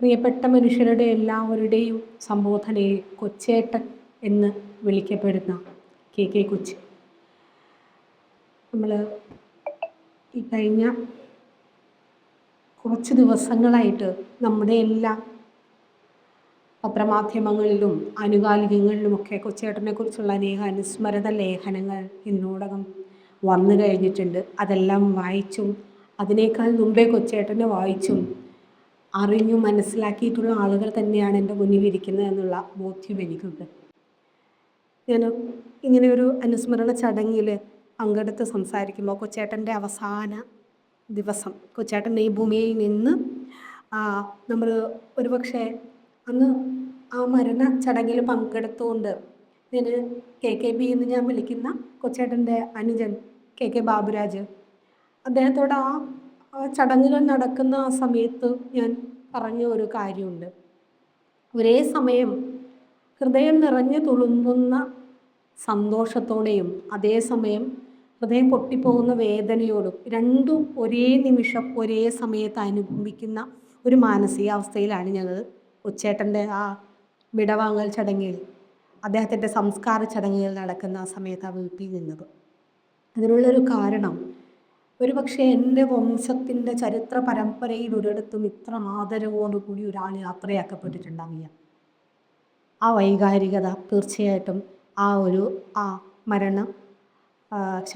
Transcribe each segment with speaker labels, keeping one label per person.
Speaker 1: പ്രിയപ്പെട്ട മനുഷ്യരുടെ എല്ലാവരുടെയും സംബോധനയെ കൊച്ചേട്ടൻ എന്ന് വിളിക്കപ്പെടുന്ന കെ കെ കൊച്ചി. നമ്മൾ ഈ കഴിഞ്ഞ കുറച്ച് ദിവസങ്ങളായിട്ട് നമ്മുടെ എല്ലാ പത്രമാധ്യമങ്ങളിലും ആനുകാലികങ്ങളിലുമൊക്കെ കൊച്ചേട്ടനെ കുറിച്ചുള്ള അനേക അനുസ്മരണ ലേഖനങ്ങൾ ഇന്നോടകം വന്നു കഴിഞ്ഞിട്ടുണ്ട്. അതെല്ലാം വായിച്ചും അതിനേക്കാൾ മുമ്പേ കൊച്ചേട്ടനെ വായിച്ചും അറിഞ്ഞു മനസ്സിലാക്കിയിട്ടുള്ള ആളുകൾ തന്നെയാണ് എന്റെ മുന്നിൽ ഇരിക്കുന്നത് എന്നുള്ള ബോധ്യം എനിക്കുണ്ട്. ഞാൻ ഇങ്ങനെ ഒരു അനുസ്മരണ ചടങ്ങിൽ പങ്കെടുത്ത് സംസാരിക്കുമ്പോൾ കൊച്ചേട്ടന്റെ അവസാന ദിവസം കൊച്ചേട്ടൻ ഈ ഭൂമിയിൽ നിന്ന് നമ്മൾ ഒരുപക്ഷെ അന്ന് ആ മരണ ചടങ്ങിൽ പങ്കെടുത്തുകൊണ്ട് ഞാൻ കെ കെ ബി എന്ന് ഞാൻ വിളിക്കുന്ന കൊച്ചേട്ടന്റെ അനുജൻ കെ കെ ബാബുരാജ് അദ്ദേഹത്തോട് ആ ചടങ്ങുകൾ നടക്കുന്ന ആ സമയത്ത് ഞാൻ പറഞ്ഞ ഒരു കാര്യമുണ്ട്. ഒരേ സമയം ഹൃദയം നിറഞ്ഞു തുളുമ്പുന്ന സന്തോഷത്തോടെയും അതേസമയം ഹൃദയം പൊട്ടിപ്പോകുന്ന വേദനയോടും രണ്ടും ഒരേ നിമിഷം ഒരേ സമയത്ത് അനുഭവിക്കുന്ന ഒരു മാനസികാവസ്ഥയിലാണ് ഞങ്ങൾ ഉച്ചേട്ടന്റെ ആ വിടവാങ്ങൽ ചടങ്ങിൽ അദ്ദേഹത്തിന്റെ സംസ്കാര ചടങ്ങുകൾ നടക്കുന്ന ആ സമയത്ത് ആ വീട്ടിൽ നിന്നത്. അതിനുള്ളൊരു കാരണം ഒരുപക്ഷെ എന്റെ വംശത്തിന്റെ ചരിത്ര പരമ്പരയിൽ ഒരിടത്തും ഇത്ര ആദരവോടുകൂടി ഒരാൾ യാത്രയാക്കപ്പെട്ടിട്ടുണ്ടാവില്ല. ആ വൈകാരികത തീർച്ചയായിട്ടും ആ ഒരു ആ മരണ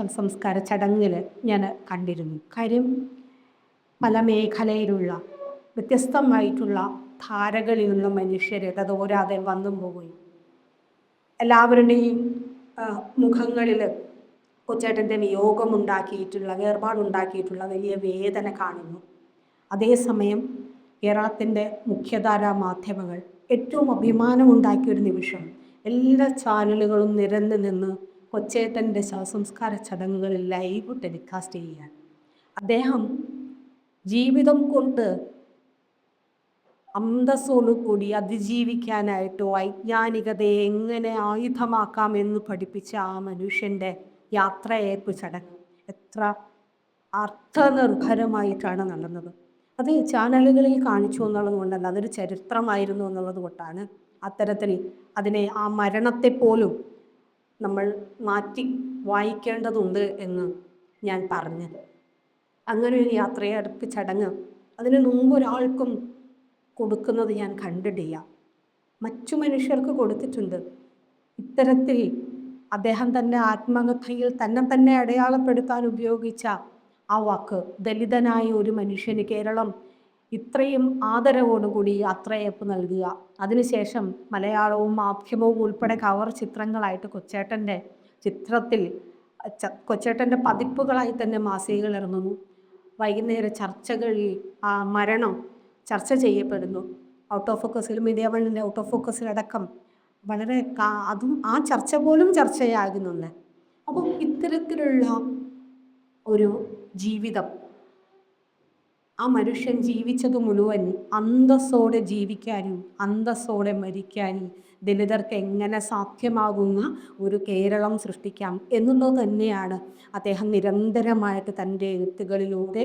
Speaker 1: സംസ്കാര ചടങ്ങിൽ ഞാൻ കണ്ടിരുന്നു. കാര്യം പല മേഖലയിലുള്ള വ്യത്യസ്തമായിട്ടുള്ള ധാരകളിലുള്ള മനുഷ്യർ തതോരാതെ വന്നും പോകുകയും എല്ലാവരുടെയും മുഖങ്ങളിൽ കൊച്ചേട്ടന്റെ വിയോഗമുണ്ടാക്കിയിട്ടുള്ള വേർപാടുണ്ടാക്കിയിട്ടുള്ള വലിയ വേദന കാണുന്നു. അതേസമയം കേരളത്തിന്റെ മുഖ്യധാരാ മാധ്യമങ്ങൾ ഏറ്റവും അഭിമാനമുണ്ടാക്കിയ ഒരു നിമിഷം. എല്ലാ ചാനലുകളും നിരന്ന് നിന്ന് കൊച്ചേട്ടന്റെ ശവസംസ്കാര ചടങ്ങുകളിൽ ലൈവ് ടെലികാസ്റ്റ് ചെയ്യാൻ അദ്ദേഹം ജീവിതം കൊണ്ട് അന്തസ്സോടുകൂടി അതിജീവിക്കാനായിട്ട് വൈജ്ഞാനികതയെ എങ്ങനെ ആയുധമാക്കാം എന്ന് പഠിപ്പിച്ച ആ മനുഷ്യന്റെ യാത്രയയപ്പ് ചടങ്ങ് എത്ര അർത്ഥനിർഭരമായിട്ടാണ് നടന്നത്. അത് ചാനലുകളിൽ കാണിച്ചു എന്നുള്ളത് കൊണ്ടല്ല അതൊരു ചരിത്രമായിരുന്നു എന്നുള്ളത് കൊണ്ടാണ് അത്തരത്തിൽ അതിനെ ആ മരണത്തെ പോലും നമ്മൾ മാറ്റി വായിക്കേണ്ടതുണ്ട് എന്ന് ഞാൻ പറഞ്ഞത്. അങ്ങനെ ഒരു യാത്രയടുപ്പ് ചടങ്ങ് അതിന് മുമ്പ് ഒരാൾക്കും കൊടുക്കുന്നത് ഞാൻ കണ്ടിട്ടില്ല. മറ്റു മനുഷ്യർക്ക് കൊടുത്തിട്ടുണ്ട്. ഇത്തരത്തിൽ അദ്ദേഹം തന്നെ ആത്മകഥയിൽ തന്നെ തന്നെ അടയാളപ്പെടുത്താൻ ഉപയോഗിച്ച ആ വാക്ക്. ദലിതനായ ഒരു മനുഷ്യന് കേരളം ഇത്രയും ആദരവോടുകൂടി അത്രയപ്പ് നൽകുക. അതിനുശേഷം മലയാളവും മാധ്യമവും ഉൾപ്പെടെ കവർ ചിത്രങ്ങളായിട്ട് കൊച്ചേട്ടന്റെ ചിത്രത്തിൽ കൊച്ചേട്ടന്റെ പതിപ്പുകളായി തന്നെ മാസികകൾ ഇറങ്ങുന്നു. വൈകുന്നേര ചർച്ചകളിൽ ആ മരണം ചർച്ച ചെയ്യപ്പെടുന്നു. ഔട്ട് ഓഫ് ഫോക്കസിൽ ഇതേവണ്ണിന്റെ വണ്ണിന്റെ ഔട്ട് ഓഫ് ഫോക്കസിലടക്കം വളരെ അതും ആ ചർച്ച പോലും ചർച്ചയാകുന്നുണ്ട് അപ്പം ഇത്തരത്തിലുള്ള ഒരു ജീവിതം ആ മനുഷ്യൻ ജീവിച്ചത് മുഴുവൻ അന്തസ്സോടെ ജീവിക്കാനും അന്തസ്സോടെ മരിക്കാനും ദലിതർക്ക് എങ്ങനെ സാധ്യമാകുന്ന ഒരു കേരളം സൃഷ്ടിക്കാം എന്നുള്ളത് തന്നെയാണ് അദ്ദേഹം നിരന്തരമായിട്ട് തന്റെ എഴുത്തുകളിലൂടെ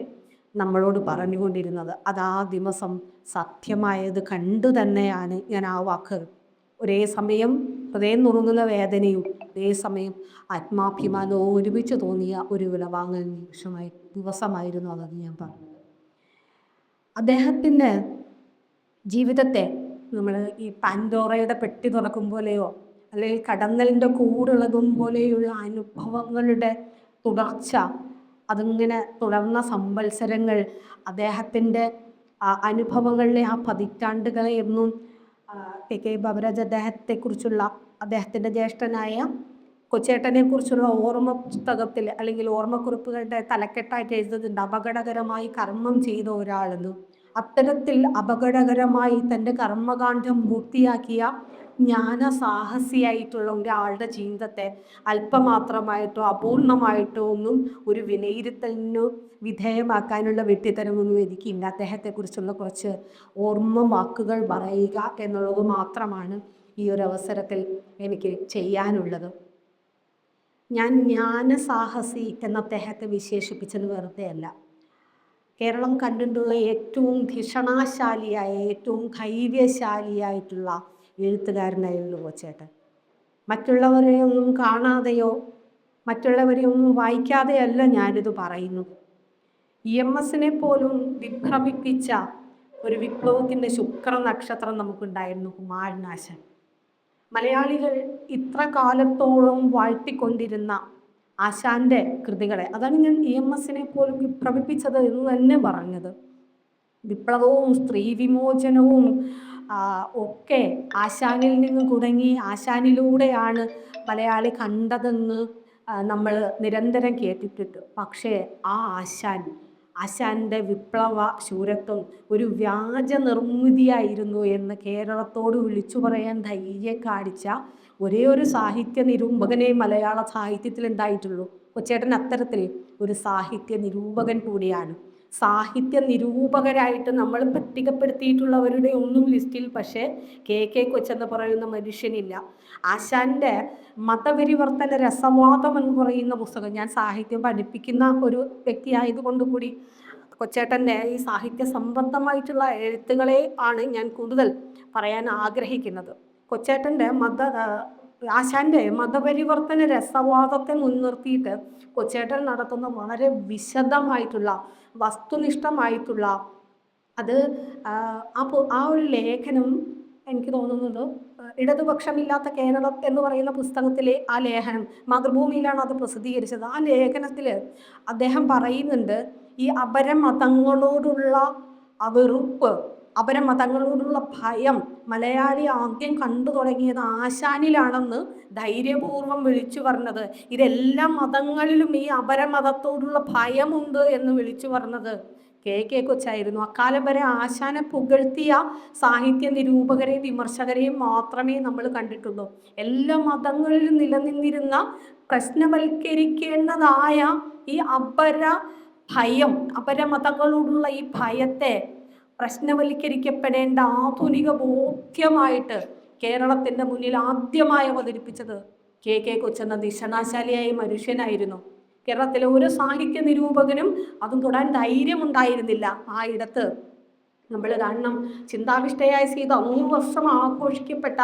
Speaker 1: നമ്മളോട് പറഞ്ഞുകൊണ്ടിരുന്നത്. അത് ആ ദിവസം സത്യമായത് കണ്ടു തന്നെയാണ് ഞാൻ ആ വാക്ക് ഒരേ സമയം ഹൃദയം നുറുങ്ങുന്ന വേദനയും ഒരേ സമയം ആത്മാഭിമാനവും ഒരുമിച്ച് തോന്നിയ ഒരു വിലവാങ്ങൽ നിമിഷമായി ദിവസമായിരുന്നു അതെന്ന് ഞാൻ പറഞ്ഞു. അദ്ദേഹത്തിന്റെ ജീവിതത്തെ നമ്മൾ ഈ പാൻഡോറയുടെ പെട്ടി തുറക്കും പോലെയോ അല്ലെങ്കിൽ കടന്നലിന്റെ കൂടുള്ളതും പോലെയുള്ള അനുഭവങ്ങളുടെ തുടർച്ച അതിങ്ങനെ തുടർന്ന സംവത്സരങ്ങൾ അദ്ദേഹത്തിന്റെ അനുഭവങ്ങളിലെ ആ പതിറ്റാണ്ടുകളെ എന്നും കെ കെ ബാബരാജ് അദ്ദേഹത്തെക്കുറിച്ചുള്ള അദ്ദേഹത്തിന്റെ ജ്യേഷ്ഠനായ കൊച്ചേട്ടനെ കുറിച്ചുള്ള ഓർമ്മ പുസ്തകത്തിൽ അല്ലെങ്കിൽ ഓർമ്മക്കുറിപ്പുകളുടെ തലക്കെട്ടായിട്ട് എഴുതുന്നുണ്ട്. അപകടകരമായി കർമ്മം ചെയ്ത ഒരാളെന്ന്. അത്തരത്തിൽ അപകടകരമായി തന്റെ കർമ്മകാന്ഡം പൂർത്തിയാക്കിയ ജ്ഞാന സാഹസിയായിട്ടുള്ള ഒരാളുടെ ജീവിതത്തെ അല്പമാത്രമായിട്ടോ അപൂർണമായിട്ടോ ഒന്നും ഒരു വിലയിരുത്തലിനു വിധേയമാക്കാനുള്ള വെട്ടിത്തരമൊന്നും എനിക്കില്ല. അദ്ദേഹത്തെക്കുറിച്ചുള്ള കുറച്ച് ഓർമ്മ വാക്കുകൾ പറയുക എന്നുള്ളത് മാത്രമാണ് ഈ ഒരു അവസരത്തിൽ എനിക്ക് ചെയ്യാനുള്ളത്. ഞാൻ ജ്ഞാനസാഹസി എന്ന അദ്ദേഹത്തെ വിശേഷിപ്പിച്ചത് വെറുതെ അല്ല. കേരളം കണ്ടിട്ടുള്ള ഏറ്റവും ധിഷണാശാലിയായ ഏറ്റവും ധൈര്യശാലിയായിട്ടുള്ള എഴുത്തുകാരനായിരുന്നു കൊച്ചേട്ടൻ. മറ്റുള്ളവരെ ഒന്നും കാണാതെയോ മറ്റുള്ളവരെ ഒന്നും വായിക്കാതെയല്ല ഞാനിത് പറയുന്നത്. ഇ എം എസിനെ പോലും വിഭ്രമിപ്പിച്ച ഒരു വിപ്ലവത്തിന്റെ ശുക്ര നക്ഷത്രം നമുക്കുണ്ടായിരുന്നു കുമാരനാശൻ. മലയാളികൾ ഇത്ര കാലത്തോളം വാഴ്ത്തിക്കൊണ്ടിരുന്ന ആശാന്റെ കൃതികളെ അതാണ് ഞാൻ ഇ എം എസിനെ പോലും വിപ്ലവിപ്പിച്ചത് എന്ന് തന്നെ പറഞ്ഞത്. വിപ്ലവവും സ്ത്രീ വിമോചനവും ഒക്കെ ആശാനിൽ നിന്ന് തുടങ്ങി ആശാനിലൂടെയാണ് മലയാളി കണ്ടതെന്ന് നമ്മൾ നിരന്തരം കേട്ടിട്ടുണ്ട്. പക്ഷേ ആ ആശാൻ ആശാന്റെ വിപ്ലവ ശൂരത്വം ഒരു വ്യാജ നിർമ്മിതിയായിരുന്നു എന്ന് കേരളത്തോട് വിളിച്ചു പറയാൻ ധൈര്യം കാണിച്ച ഒരേ ഒരു സാഹിത്യ നിരൂപകനെ മലയാള സാഹിത്യത്തിൽ ഉണ്ടായിട്ടുള്ളൂ. കൊച്ചേട്ടൻ അത്തരത്തിൽ ഒരു സാഹിത്യ നിരൂപകൻ കൂടിയാണ്. സാഹിത്യ നിരൂപകരായിട്ട് നമ്മൾ പട്ടികപ്പെടുത്തിയിട്ടുള്ളവരുടെ ഒന്നും ലിസ്റ്റിൽ പക്ഷേ കെ കെ കൊച്ചെന്ന് പറയുന്ന മനുഷ്യനില്ല. ആശാന്റെ മതപരിവർത്തന രസവാദം എന്ന് പറയുന്ന പുസ്തകം ഞാൻ സാഹിത്യം പഠിപ്പിക്കുന്ന ഒരു വ്യക്തിയായതുകൊണ്ട് കൂടി കൊച്ചേട്ടന്റെ ഈ സാഹിത്യ സംബന്ധമായിട്ടുള്ള എഴുത്തുകളെ ആണ് ഞാൻ കൂടുതൽ പറയാൻ ആഗ്രഹിക്കുന്നത്. കൊച്ചേട്ടന്റെ മത ആശാന്റെ മതപരിവർത്തന രസവാദത്തെ മുൻനിർത്തിയിട്ട് കൊച്ചേട്ടൻ നടത്തുന്ന വളരെ വിശദമായിട്ടുള്ള വസ്തുനിഷ്ഠമായിട്ടുള്ള അത് ആ ഒരു ലേഖനം എനിക്ക് തോന്നുന്നത് ഇടതുപക്ഷമില്ലാത്ത കേരളം എന്ന് പറയുന്ന പുസ്തകത്തിലെ ആ ലേഖനം മാതൃഭൂമിയിലാണ് അത് പ്രസിദ്ധീകരിച്ചത്. ആ ലേഖനത്തിൽ അദ്ദേഹം പറയുന്നുണ്ട് ഈ അപരമതങ്ങളോടുള്ള വെറുപ്പ് അപരമതങ്ങളോടുള്ള ഭയം മലയാളി ആദ്യം കണ്ടു തുടങ്ങിയത് ആശാനിലാണെന്ന് ധൈര്യപൂർവം വിളിച്ചു പറഞ്ഞത്. ഇതെല്ലാ മതങ്ങളിലും ഈ അപരമതത്തോടുള്ള ഭയമുണ്ട് എന്ന് വിളിച്ചു പറഞ്ഞത്. K K കൊച്ചായിരുന്നു. അക്കാലം വരെ ആശാനെ പുകഴ്ത്തിയ സാഹിത്യ നിരൂപകരെയും വിമർശകരെയും മാത്രമേ നമ്മൾ കണ്ടിട്ടുള്ളൂ. എല്ലാ മതങ്ങളിലും നിലനിന്നിരുന്ന പ്രശ്നവൽക്കരിക്കേണ്ടതായ ഈ അപര ഭയം അപരമതങ്ങളോടുള്ള ഈ ഭയത്തെ പ്രശ്നവൽക്കരിക്കപ്പെടേണ്ട ആധുനിക ബോധ്യമായിട്ട് കേരളത്തിന്റെ മുന്നിൽ ആദ്യമായി അവതരിപ്പിച്ചത് കെ കെ കൊച്ചെന്ന നിശനാശാലിയായ മനുഷ്യനായിരുന്നു. കേരളത്തിലെ ഒരു സാഹിത്യ നിരൂപകനും അതും തൊടാൻ ധൈര്യമുണ്ടായിരുന്നില്ല ആ ഇടത്ത്. നമ്മൾ കാണണം ചിന്താവിഷ്ടയായ സീത മൂന്ന് വർഷം ആഘോഷിക്കപ്പെട്ട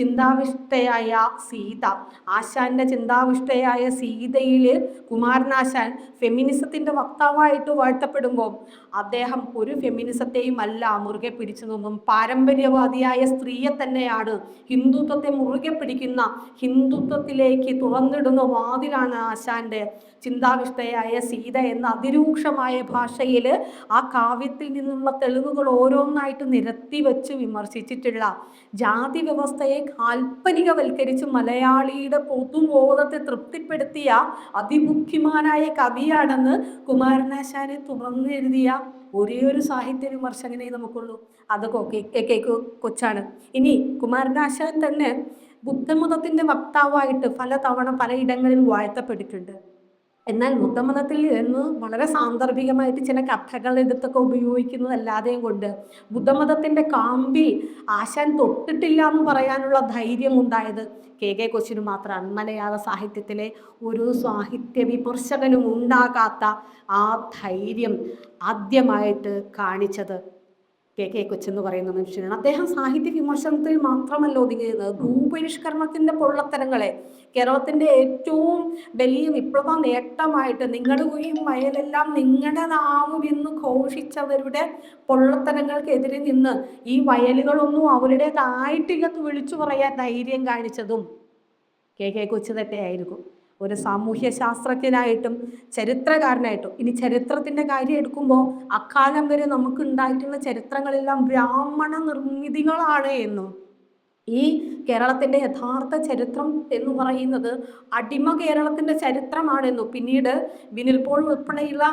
Speaker 1: ചിന്താവിഷ്ടയായ സീത. ആശാന്റെ ചിന്താവിഷ്ടയായ സീതയിൽ കുമാരനാശാൻ ഫെമിനിസത്തിന്റെ വക്താവായിട്ട് വാഴ്ത്തപ്പെടുമ്പോൾ അദ്ദേഹം ഒരു ഫെമിനിസത്തെയും അല്ല മുറുകെ പിടിച്ചു നിന്നും പാരമ്പര്യവാദിയായ സ്ത്രീയെ തന്നെയാണ് ഹിന്ദുത്വത്തെ മുറുകെ പിടിക്കുന്ന ഹിന്ദുത്വത്തിലേക്ക് തുറന്നിടുന്ന വാതിലാണ് ആശാന്റെ ചിന്താവിഷ്ടയായ സീത എന്ന അതിരൂക്ഷമായ ഭാഷയിൽ ആ കാവ്യത്തിൽ നിന്നുള്ള തെളിവുകൾ ഓരോന്നായിട്ട് നിരത്തി വെച്ച് വിമർശിച്ചിട്ടുള്ള ജാതി വ്യവസ്ഥയെ കാൽപ്പനികവൽക്കരിച്ച് മലയാളിയുടെ പൊതുബോധത്തെ തൃപ്തിപ്പെടുത്തിയ അതിമുഖ്യമാനായ കവിയാണെന്ന് കുമാരനാശാനെ തുറന്നെഴുതിയ ഒരേ ഒരു സാഹിത്യ വിമർശകനെ നമുക്കുള്ളൂ. അത് കെ കൊച്ചാണ്. ഇനി കുമാരനാശാൻ തന്നെ ബുദ്ധമതത്തിന്റെ വക്താവായിട്ട് പലതവണ പലയിടങ്ങളിൽ വാഴ്ത്തപ്പെട്ടിട്ടുണ്ട്. എന്നാൽ ബുദ്ധമതത്തിൽ നിന്ന് വളരെ സാന്ദർഭികമായിട്ട് ചില കഥകൾ എടുത്തൊക്കെ ഉപയോഗിക്കുന്നതല്ലാതെയും കൊണ്ട് ബുദ്ധമതത്തിന്റെ കാമ്പിൽ ആശാൻ തൊട്ടിട്ടില്ല എന്ന് പറയാനുള്ള ധൈര്യം ഉണ്ടായത് കെ കെ കൊച്ചിന് മാത്രമാണ് മലയാള സാഹിത്യത്തിലെ ഒരു സാഹിത്യ വിമർശകനും ഉണ്ടാകാത്ത ആ ധൈര്യം ആദ്യമായിട്ട് കാണിച്ചത് കെ കെ കൊച്ചെന്ന് പറയുന്ന മനുഷ്യനാണ്. അദ്ദേഹം സാഹിത്യ വിമർശനത്തിൽ മാത്രമല്ല ഒതുങ്ങിയത് ഭൂപരിഷ്കരണത്തിന്റെ പൊള്ളത്തരങ്ങളെ. കേരളത്തിന്റെ ഏറ്റവും വലിയ വിപ്ലവ നേട്ടമായിട്ട് നിങ്ങളുടെ കുയും വയലെല്ലാം നിങ്ങളുടേതാവുമെന്ന് ഘോഷിച്ചവരുടെ പൊള്ളത്തരങ്ങൾക്കെതിരെ നിന്ന് ഈ വയലുകളൊന്നും അവരുടേതായിട്ടില്ലെന്ന് വിളിച്ചു പറയാൻ ധൈര്യം കാണിച്ചതും കെ കെ കൊച്ചു തന്നെയായിരിക്കും. ഒരു സാമൂഹ്യ ശാസ്ത്രജ്ഞനായിട്ടും ചരിത്രകാരനായിട്ടും. ഇനി ചരിത്രത്തിന്റെ കാര്യം എടുക്കുമ്പോൾ അക്കാലം വരെ നമുക്ക് ഉണ്ടായിട്ടുള്ള ചരിത്രങ്ങളെല്ലാം ബ്രാഹ്മണ നിർമ്മിതികളാണ് എന്നും. ഈ കേരളത്തിന്റെ യഥാർത്ഥ ചരിത്രം എന്ന് പറയുന്നത് അടിമ കേരളത്തിന്റെ ചരിത്രമാണെന്നും പിന്നീട് വിനിൽ പോൾ ഉൾപ്പെടെയുള്ള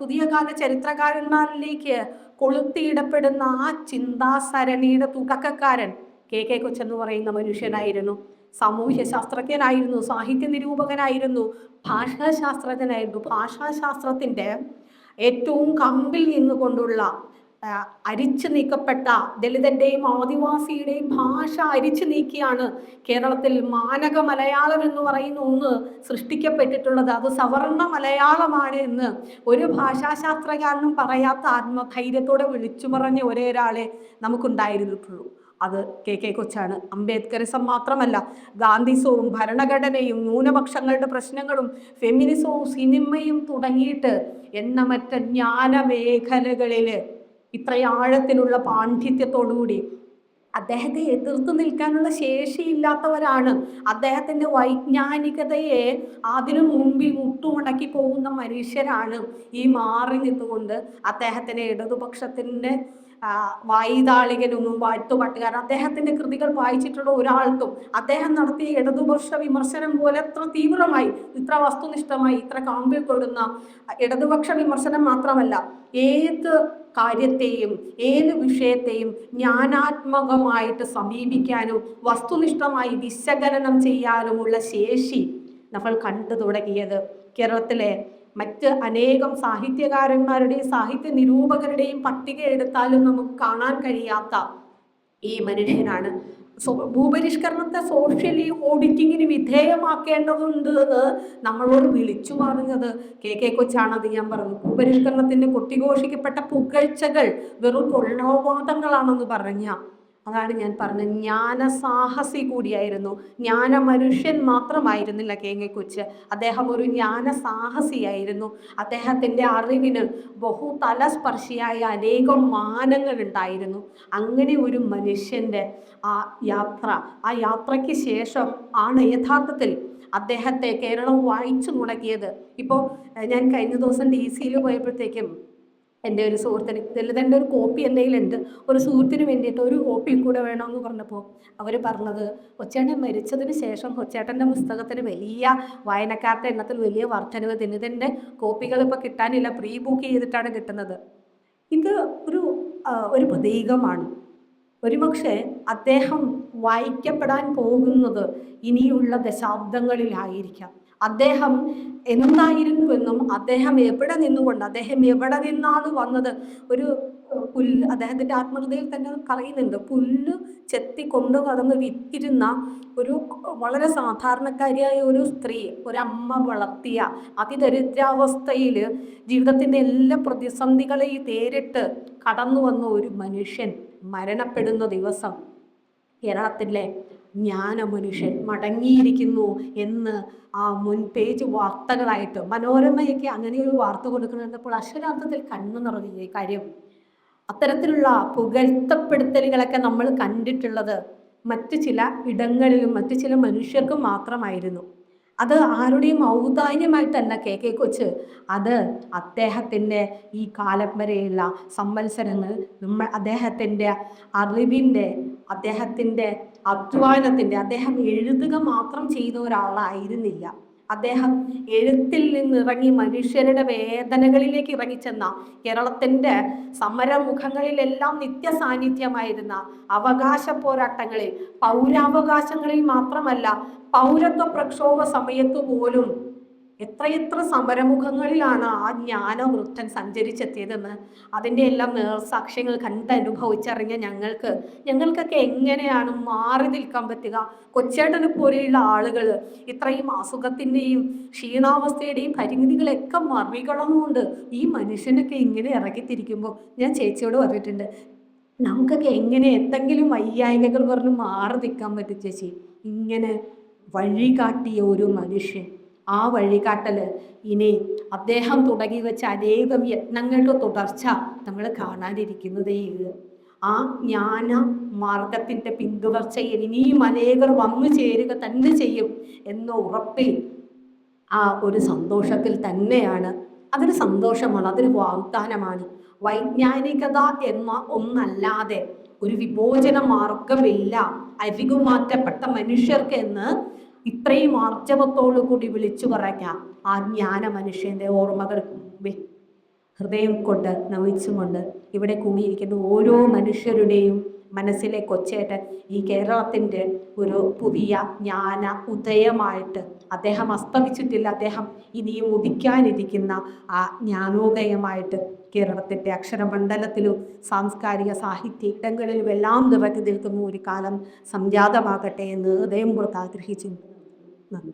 Speaker 1: പുതിയ കാല ചരിത്രകാരന്മാരിലേക്ക് കൊളുത്തിയിടപ്പെടുന്ന ആ ചിന്താസരണിയുടെ തുടക്കക്കാരൻ കെ കെ കൊച്ചെന്ന് പറയുന്ന മനുഷ്യനായിരുന്നു. സാമൂഹ്യ ശാസ്ത്രജ്ഞനായിരുന്നു സാഹിത്യ നിരൂപകനായിരുന്നു ഭാഷാശാസ്ത്രജ്ഞനായിരുന്നു. ഭാഷാശാസ്ത്രത്തിന്റെ ഏറ്റവും കമ്പിൽ നിന്നുകൊണ്ടുള്ള അരിച്ചു നീക്കപ്പെട്ട ദളിതന്റെയും ആദിവാസിയുടെയും ഭാഷ അരിച്ചു നീക്കിയാണ് കേരളത്തിൽ മാനക മലയാളം എന്ന് പറയുന്ന ഒന്ന് സൃഷ്ടിക്കപ്പെട്ടിട്ടുള്ളത്. അത് സവർണ മലയാളമാണ് എന്ന് ഒരു ഭാഷാശാസ്ത്രകാരനും പറയാത്ത ആത്മധൈര്യത്തോടെ വിളിച്ചു പറഞ്ഞ ഒരേ ഒരാളെ നമുക്കുണ്ടായിരുന്നിട്ടുള്ളൂ. അത് കെ കെ കൊച്ചാണ്. അംബേദ്കറിസം മാത്രമല്ല ഗാന്ധിസവും ഭരണഘടനയും ന്യൂനപക്ഷങ്ങളുടെ പ്രശ്നങ്ങളും ഫെമിനിസവും സിനിമയും തുടങ്ങിയിട്ട് എണ്ണമറ്റ ജ്ഞാനമേഖലകളിൽ ഇത്രയാഴത്തിലുള്ള പാണ്ഡിത്യത്തോടുകൂടി അദ്ദേഹത്തെ എതിർത്ത് നിൽക്കാനുള്ള ശേഷിയില്ലാത്തവരാണ്. അദ്ദേഹത്തിന്റെ വൈജ്ഞാനികതയെ അതിനു മുമ്പിൽ മുട്ടുമുണക്കി പോകുന്ന മനുഷ്യരാണ് ഈ മാറി നിന്നുകൊണ്ട് അദ്ദേഹത്തിന്റെ ഇടതുപക്ഷത്തിന്റെ വായിതാളികനൊന്നും വാഴ്ത്തുപാട്ടുകാരൻ അദ്ദേഹത്തിന്റെ കൃതികൾ വായിച്ചിട്ടുള്ള ഒരാൾക്കും അദ്ദേഹം നടത്തിയ ഇടതുപക്ഷ വിമർശനം പോലെ എത്ര തീവ്രമായി ഇത്ര വസ്തുനിഷ്ഠമായി ഇത്ര കാമ്പിൽ കൊടുന്ന ഇടതുപക്ഷ വിമർശനം മാത്രമല്ല ഏത് കാര്യത്തെയും ഏത് വിഷയത്തെയും ജ്ഞാനാത്മകമായിട്ട് സമീപിക്കാനും വസ്തുനിഷ്ഠമായി വിശകലനം ചെയ്യാനുമുള്ള ശേഷി നമ്മൾ കണ്ടു തുടങ്ങിയത് കേരളത്തിലെ മറ്റ് അനേകം സാഹിത്യകാരന്മാരുടെയും സാഹിത്യ നിരൂപകരുടെയും പട്ടിക എടുത്താലും നമുക്ക് കാണാൻ കഴിയാത്ത ഈ മനുഷ്യനാണ്. ഭൂപരിഷ്കരണത്തെ സോഷ്യലി ഓഡിറ്റിങ്ങിന് വിധേയമാക്കേണ്ടതുണ്ട് നമ്മളോട് വിളിച്ചു പറഞ്ഞത് കെ കെ കൊച്ചാണത് ഞാൻ പറഞ്ഞു ഭൂപരിഷ്കരണത്തിന്റെ കൊട്ടിഘോഷിക്കപ്പെട്ട പുകഴ്ചകൾ വെറും കൊള്ളോവാദങ്ങളാണെന്ന് പറഞ്ഞ അതാണ് ഞാൻ പറഞ്ഞത് ജ്ഞാനസാഹസി കൂടിയായിരുന്നു. ജ്ഞാന മനുഷ്യൻ മാത്രമായിരുന്നില്ല കെ കെ കൊച്ച് അദ്ദേഹം ഒരു ജ്ഞാന സാഹസിയായിരുന്നു അദ്ദേഹത്തിന്റെ അറിവിന് ബഹു തലസ്പർശിയായ അനേകം മാനങ്ങൾ ഉണ്ടായിരുന്നു. അങ്ങനെ ഒരു മനുഷ്യന്റെ ആ യാത്ര ആ യാത്രയ്ക്ക് ശേഷം ആണ് യഥാർത്ഥത്തിൽ അദ്ദേഹത്തെ കേരളം വായിച്ചു മുടക്കിയത്. ഇപ്പോൾ ഞാൻ കഴിഞ്ഞ ദിവസം ഡി സിയിൽ പോയപ്പോഴത്തേക്കും എന്റെ ഒരു സുഹൃത്തിന് ദലിതന്റെ ഒരു കോപ്പി എന്തെങ്കിലും ഉണ്ട് ഒരു സുഹൃത്തിന് വേണ്ടിയിട്ട് ഒരു കോപ്പി കൂടെ വേണമെന്ന് പറഞ്ഞപ്പോൾ അവർ പറഞ്ഞത് കൊച്ചേട്ടൻ മരിച്ചതിന് ശേഷം കൊച്ചേട്ടന്റെ പുസ്തകത്തിന് വലിയ വായനക്കാരുടെ എണ്ണത്തിൽ വലിയ വർധനവ് ദിനിതന്റെ കോപ്പികൾ ഇപ്പോൾ കിട്ടാനില്ല. പ്രീ ബുക്ക് ചെയ്തിട്ടാണ് കിട്ടുന്നത്. ഇത് ഒരു ഒരു പ്രതീകമാണ്. ഒരുപക്ഷെ അദ്ദേഹം വായിക്കപ്പെടാൻ പോകുന്നത് ഇനിയുള്ള ദശാബ്ദങ്ങളിലായിരിക്കാം. അദ്ദേഹം എന്തായിരുന്നുവെന്നും അദ്ദേഹം എവിടെ നിന്നുകൊണ്ട് അദ്ദേഹം എവിടെ നിന്നാണ് വന്നത്? ഒരു പുല്ല് അദ്ദേഹത്തിന്റെ ആത്മഹൃദയിൽ തന്നെ പറയുന്നുണ്ട് പുല്ല് ചെത്തി കൊണ്ടു കടന്ന് വിറ്റിരുന്ന ഒരു വളരെ സാധാരണക്കാരിയായ ഒരു സ്ത്രീ ഒരമ്മ വളർത്തിയ അതിദരിദ്രാവസ്ഥയിൽ ജീവിതത്തിന്റെ എല്ലാ പ്രതിസന്ധികളെയും നേരിട്ട് കടന്നു വന്ന ഒരു മനുഷ്യൻ മരണപ്പെടുന്ന ദിവസം. കേരളത്തിലെ ജ്ഞാന മനുഷ്യൻ മടങ്ങിയിരിക്കുന്നു എന്ന് ആ മുൻ പേജ് വാർത്തകളായിട്ട് മനോരമയൊക്കെ അങ്ങനെ ഒരു വാർത്ത കൊടുക്കുന്നുണ്ടപ്പോൾ അക്ഷരാർത്ഥത്തിൽ കണ്ണു നിറഞ്ഞു ഈ കാര്യം. അത്തരത്തിലുള്ള പുകഴ്ത്തപ്പെടുത്തലുകളൊക്കെ നമ്മൾ കണ്ടിട്ടുള്ളത് മറ്റു ചില ഇടങ്ങളിലും മറ്റു ചില മനുഷ്യർക്കും മാത്രമായിരുന്നു. അത് ആരുടെയും ഔദാര്യമായിട്ടല്ല കെ കെ കൊച്ച്. അത് അദ്ദേഹത്തിന്റെ ഈ കാലം വരെയുള്ള സംവത്സരങ്ങൾ നമ്മൾ അദ്ദേഹത്തിന്റെ അറിവിന്റെ അദ്ദേഹത്തിന്റെ അധ്വാനത്തിന്റെ അദ്ദേഹം എഴുതുക മാത്രം ചെയ്ത ഒരാളായിരുന്നില്ല. അദ്ദേഹം എഴുത്തിൽ നിന്നിറങ്ങി മനുഷ്യരുടെ വേദനകളിലേക്ക് ഇറങ്ങിച്ചെന്ന കേരളത്തിന്റെ സമരമുഖങ്ങളിലെല്ലാം നിത്യ സാന്നിധ്യമായിരുന്ന അവകാശ പോരാട്ടങ്ങളിൽ പൗരാവകാശങ്ങളിൽ മാത്രമല്ല പൗരത്വ പ്രക്ഷോഭ സമയത്തു പോലും എത്രയെത്ര സമരമുഖങ്ങളിലാണ് ആ ജ്ഞാനവൃദ്ധൻ സഞ്ചരിച്ചെത്തിയതെന്ന് അതിന്റെ എല്ലാം നേർസാക്ഷ്യങ്ങൾ കണ്ടനുഭവിച്ചറിഞ്ഞ ഞങ്ങൾക്ക്. ഞങ്ങൾക്കൊക്കെ എങ്ങനെയാണ് മാറി നിൽക്കാൻ പറ്റുക? കൊച്ചേട്ടനെ പോലെയുള്ള ആളുകൾ ഇത്രയും അസുഖത്തിന്റെയും ക്ഷീണാവസ്ഥയുടെയും പരിമിതികളൊക്കെ മറികടന്നുകൊണ്ട് ഈ മനുഷ്യനൊക്കെ ഇങ്ങനെ ഇറക്കിത്തിരിക്കുമ്പോൾ ഞാൻ ചേച്ചിയോട് പറഞ്ഞിട്ടുണ്ട് നമുക്കൊക്കെ എങ്ങനെ എന്തെങ്കിലും വയ്യായ്കകൾ പറഞ്ഞ് മാറി നിൽക്കാൻ പറ്റും ചേച്ചി? ഇങ്ങനെ വഴികാട്ടിയ ഒരു മനുഷ്യൻ. ആ വഴികാട്ടൽ ഇനി അദ്ദേഹം തുടങ്ങി വെച്ച അനേകം യത്നങ്ങളുടെ തുടർച്ച നമ്മൾ കാണാനിരിക്കുന്നതേയുള്ളൂ ആ ജ്ഞാന മാർഗത്തിന്റെ പിന്തുടർച്ചയിൽ ഇനിയും അനേകർ വന്നു ചേരുക തന്നെ ചെയ്യും എന്ന ഉറപ്പിൽ ആ ഒരു സന്തോഷത്തിൽ തന്നെയാണ്. അതൊരു സന്തോഷമാണ് അതൊരു വാഗ്ദാനമാണ്. വൈജ്ഞാനികത എന്ന ഒന്നല്ലാതെ ഒരു വിമോചന മാർഗമില്ല. അരികുമാറ്റപ്പെട്ട മനുഷ്യർക്ക് എന്ന് ഇത്രയും ആർജവത്തോടു കൂടി വിളിച്ചു പറഞ്ഞ ആ ജ്ഞാന മനുഷ്യന്റെ ഓർമ്മകൾ ഹൃദയം കൊണ്ട് നമിച്ചുകൊണ്ട് ഇവിടെ കൂടിയിരിക്കുന്ന ഓരോ മനുഷ്യരുടെയും മനസ്സിലെ കൊച്ചേട്ടൻ ഈ കേരളത്തിന്റെ ഒരു പുതിയ ജ്ഞാന ഉദയമായിട്ട് അദ്ദേഹം അസ്തമിച്ചിട്ടില്ല. അദ്ദേഹം ഇനിയും ഉദിക്കാനിരിക്കുന്ന ആ ജ്ഞാനോദയമായിട്ട് കേരളത്തിന്റെ അക്ഷരമണ്ഡലത്തിലും സാംസ്കാരിക സാഹിത്യ ഇടങ്ങളിലും എല്ലാം നിറഞ്ഞു നിൽക്കുന്ന ഒരു കാലം സംജാതമാകട്ടെ എന്ന് ഹൃദയം പുറത്ത് ആഗ്രഹിച്ചു നന്ദി